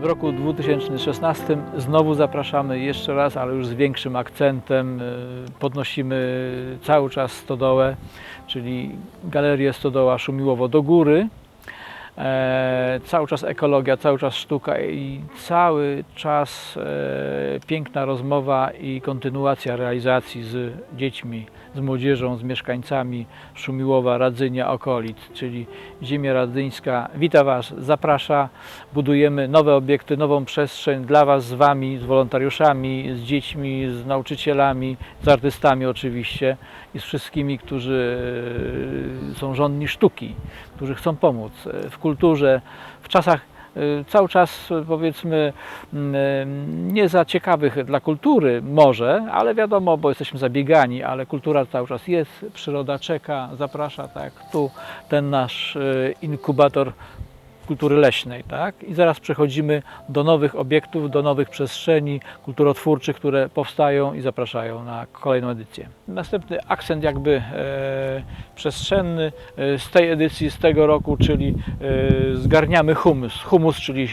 W roku 2016 znowu zapraszamy jeszcze raz, ale już z większym akcentem. y, Podnosimy cały czas stodołę, czyli galerię Stodoła Szumiłowo do góry. E, cały czas ekologia, cały czas sztuka i cały czas e, piękna rozmowa i kontynuacja realizacji z dziećmi, z młodzieżą, z mieszkańcami Szumiłowa, Radzynia, okolic, czyli Ziemia Radzyńska. Wita Was, zaprasza. Budujemy nowe obiekty, nową przestrzeń dla Was, z Wami, z wolontariuszami, z dziećmi, z nauczycielami, z artystami oczywiście i z wszystkimi, którzy e, są żądni sztuki, którzy chcą pomóc e, w kulturze, w czasach e, cały czas powiedzmy m, e, nie za ciekawych dla kultury może, ale wiadomo, bo jesteśmy zabiegani, ale kultura cały czas jest, przyroda czeka, zaprasza, tak, tu ten nasz e, inkubator kultury leśnej, tak? I zaraz przechodzimy do nowych obiektów, do nowych przestrzeni kulturotwórczych, które powstają i zapraszają na kolejną edycję. Następny akcent jakby e, przestrzenny e, z tej edycji, z tego roku, czyli e, zgarniamy humus. Humus, czyli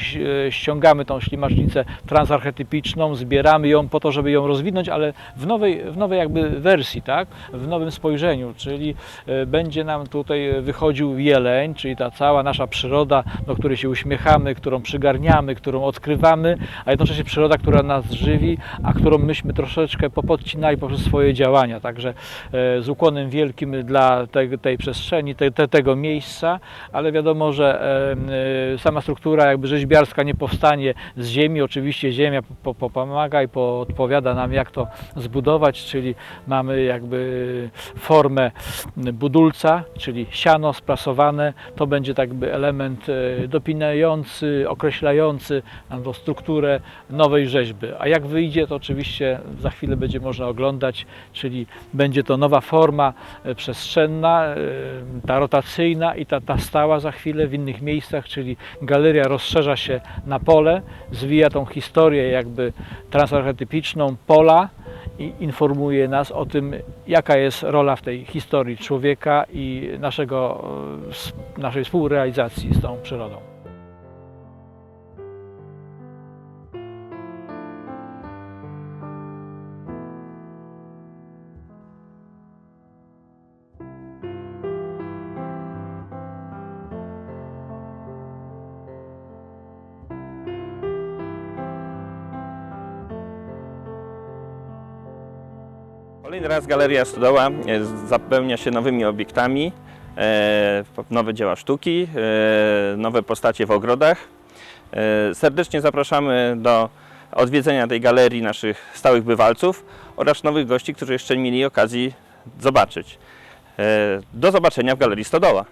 e, ściągamy tą ślimacznicę transarchetypiczną, zbieramy ją po to, żeby ją rozwinąć, ale w nowej, w nowej jakby wersji, tak? W nowym spojrzeniu, czyli e, będzie nam tutaj wychodził jeleń, czyli ta cała nasza przyroda, do której się uśmiechamy, którą przygarniamy, którą odkrywamy, a jednocześnie przyroda, która nas żywi, a którą myśmy troszeczkę popodcinali poprzez swoje działania. Także e, z ukłonem wielkim dla tej, tej przestrzeni, te, te, tego miejsca, ale wiadomo, że e, e, sama struktura jakby rzeźbiarska nie powstanie z ziemi. Oczywiście ziemia po, po, pomaga i podpowiada nam, jak to zbudować, czyli mamy jakby formę budulca, czyli siano sprasowane. To będzie tak jakby element dopinający, określający tą strukturę nowej rzeźby. A jak wyjdzie, to oczywiście za chwilę będzie można oglądać, czyli będzie to nowa forma e, przestrzenna, e, ta rotacyjna i ta, ta stała za chwilę w innych miejscach, czyli galeria rozszerza się na pole, zwija tą historię jakby transarchetypiczną pola i informuje nas o tym, jaka jest rola w tej historii człowieka i naszego, e, naszej współrealizacji z tą przyrodą. Kolejny raz Galeria Stodoła e, zapełnia się nowymi obiektami, e, nowe dzieła sztuki, e, nowe postacie w ogrodach. Serdecznie zapraszamy do odwiedzenia tej galerii naszych stałych bywalców oraz nowych gości, którzy jeszcze nie mieli okazji zobaczyć. Do zobaczenia w Galerii Stodoła.